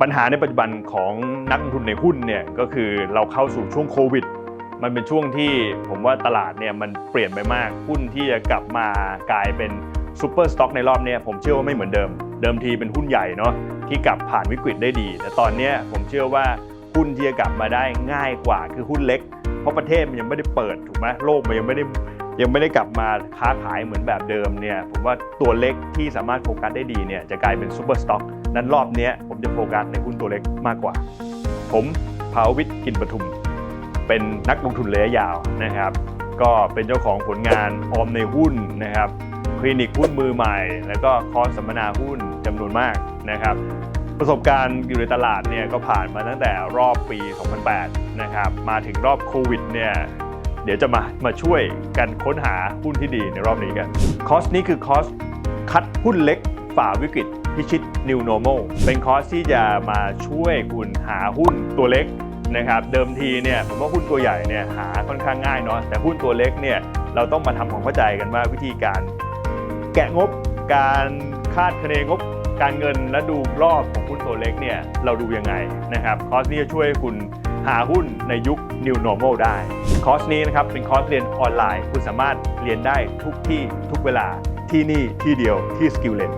ปัญหาในปัจจุบันของนักลงทุนในหุ้นเนี่ยก็คือเราเข้าสู่ช่วงโควิด มันเป็นช่วงที่ผมว่าตลาดเนี่ยมันเปลี่ยนไปมาก หุ้นที่จะกลับมากลายเป็นซูเปอร์สต็อกในรอบเนี้ยผมเชื่อว่าไม่เหมือนเดิม เดิมทีเป็นหุ้นใหญ่เนาะที่กลับผ่านวิกฤตได้ดี แต่ตอนนี้ผมเชื่อว่าหุ้นที่จะกลับมาได้ง่ายกว่าคือหุ้นเล็ก เพราะประเทศมันยังไม่ได้เปิดถูกไหมโลกมันยังไม่ได้ยังไม่ได้กลับมาค้าขายเหมือนแบบเดิมเนี่ยผมว่าตัวเล็กที่สามารถโฟกัสได้ดีเนี่ยจะกลายเป็นซูเปอร์สต็อกนั้นรอบนี้ จะโฟกัสในหุ้นตัวเล็กมากกว่า ผมภาวิทย์กินปทุม เป็นนักลงทุนระยะยาวนะครับ ก็เป็นเจ้าของผลงานออมในหุ้นนะครับคลินิกหุ้นมือใหม่ แล้วก็คอร์สสัมมนาหุ้นจำนวนมากนะครับ ประสบการณ์อยู่ในตลาดเนี่ยก็ผ่านมาตั้งแต่รอบปี 2008 นะครับมาถึงรอบโควิดเนี่ยเดี๋ยวจะมามาช่วยกันค้นหาหุ้นที่ดีในรอบนี้กัน คอร์สนี้คือคอร์สคัดหุ้นเล็กฝ่าวิกฤต พิชิต New Normal เป็นคอร์สที่จะมาช่วยคุณหาหุ้นตัวเล็กนะครับเดิมทีเนี่ยผมว่าหุ้นตัวใหญ่เนี่ยหาค่อนข้างง่ายเนาะแต่หุ้นตัวเล็กเนี่ยเราต้องมาทำความเข้าใจกันว่าวิธีการ แกะงบการคาดคะเนงบการเงินและดูรอบของหุ้นตัวเล็กเนี่ยเราดูยังไงนะครับคอร์สนี้จะช่วยคุณหาหุ้นในยุค New Normal ได้ คอร์สนี้นะครับเป็นคอร์สเรียนออนไลน์ คุณสามารถเรียนได้ทุกที่ทุกเวลาที่นี่ที่เดียวที่ Skill l e n